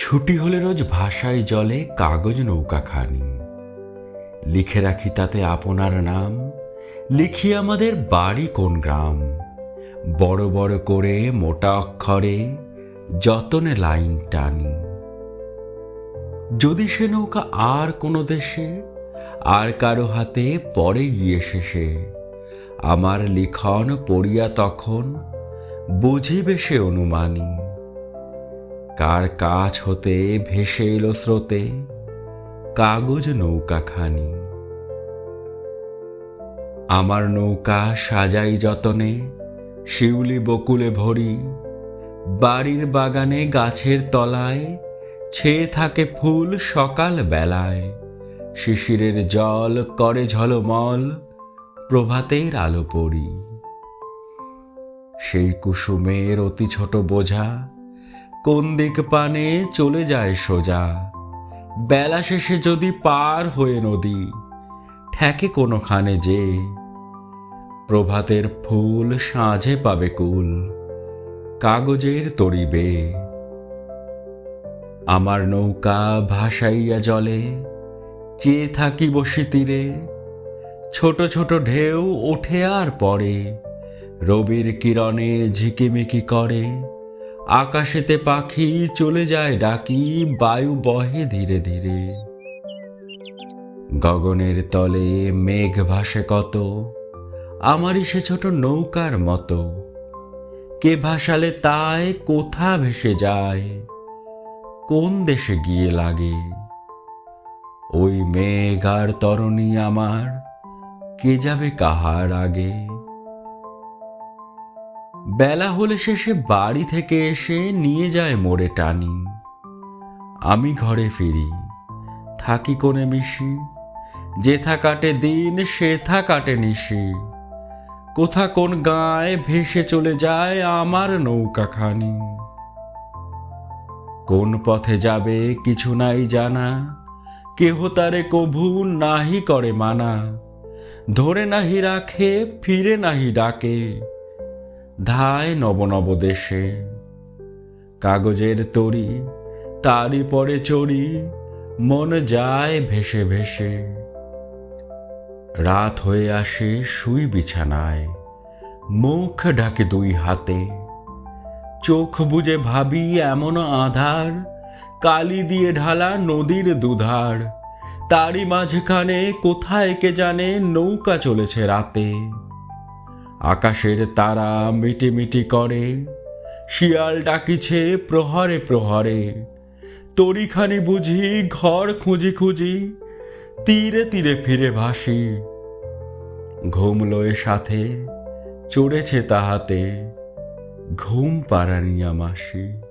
ছুটি হলে রোজ ভাষায় জলে কাগজ নৌকা খানি। লিখে রাখি তাতে আপনার নাম, লিখি আমাদের বাড়ি কোন গ্রাম। বড় বড় করে মোটা অক্ষরে যতনে লাইন টানি। যদি সে নৌকা আর কোনো দেশে, আর কারও হাতে পরে গিয়ে শেষে, আমার লিখন পড়িয়া তখন বুঝিবে সে অনুমানী। কার কাছ হতে ভেসে এলো স্রোতে? কাগজ নৌকা খানি। আমার নৌকা সাজাই যতনে, শিউলি বকুলে ভরি। বাড়ির বাগানে গাছের তলায় ছেয়ে থাকে ফুল সকাল বেলায়। শিশিরের জল করে ঝলমল, প্রভাতের আলো পড়ি। সেই কুসুমের অতি ছোট বোঝা কোন দিক পানে চলে যায় সোজা? বেলা শেষে যদি পার হয়ে নদী, ঠেকে কোনোখানে যে? প্রভাতের ফুল সাঁঝে পাবে কুল, কাগজের তরিবে। আমার নৌকা ভাসাইয়া জলে, চেয়ে থাকি বসে তীরে ছোট ছোট ঢেউ ওঠে আর পড়ে, রবির কিরণে ঝিকিমিকি করে। আকাশেতে পাখি চলে যায় ডাকি, বায়ু বহে ধীরে ধীরে। গগনের তলে মেঘ ভাসে কত, আমারই সে ছোট নৌকার মতো। কে ভাসালে তাই, কোথা ভেসে যায়, কোন দেশে গিয়ে লাগে? ওই মেঘ আর তরণী আমার, কে যাবে কাহার আগে? বেলা হলে শেষে বাড়ি থেকে এসে নিয়ে যায় মোড়ে টানি। আমি ঘরে ফিরি, থাকি কোণে মিশি। যেথা কাটে দিন সেথা কাটে নিশি। কোথা কোন গায়ে ভেসে চলে যায় আমার নৌকাখানি কোন পথে যাবে কিছু নাই জানা, কেহ তারে কভু নাহি করে মানা। ধরে নাহি রাখে, ফিরে নাহি ডাকে। ধায় নব নব দেশে। কাগজের তরি, তারই পরে চড়ি, মন যায় ভেসে ভেসে। রাত হয়ে আসে শুই বিছানায়, মুখ ঢাকে দুই হাতে। চোখ বুজে ভাবি এমন আধার, কালি দিয়ে ঢালা নদীর দুধার। তারই মাঝখানে কোথায় কে জানে নৌকা চলেছে রাতে। আকাশের তারা মিটি মিটি করে, শিয়াল ডাকিছে প্রহরে প্রহরে। তরিখানি বুঝি, ঘর খুঁজি খুঁজি, তীরে তীরে ফিরে ভাসি। ঘুমলো এ সাথে চড়েছে তাহাতে, ঘুম পাড়ানিয়া মাসি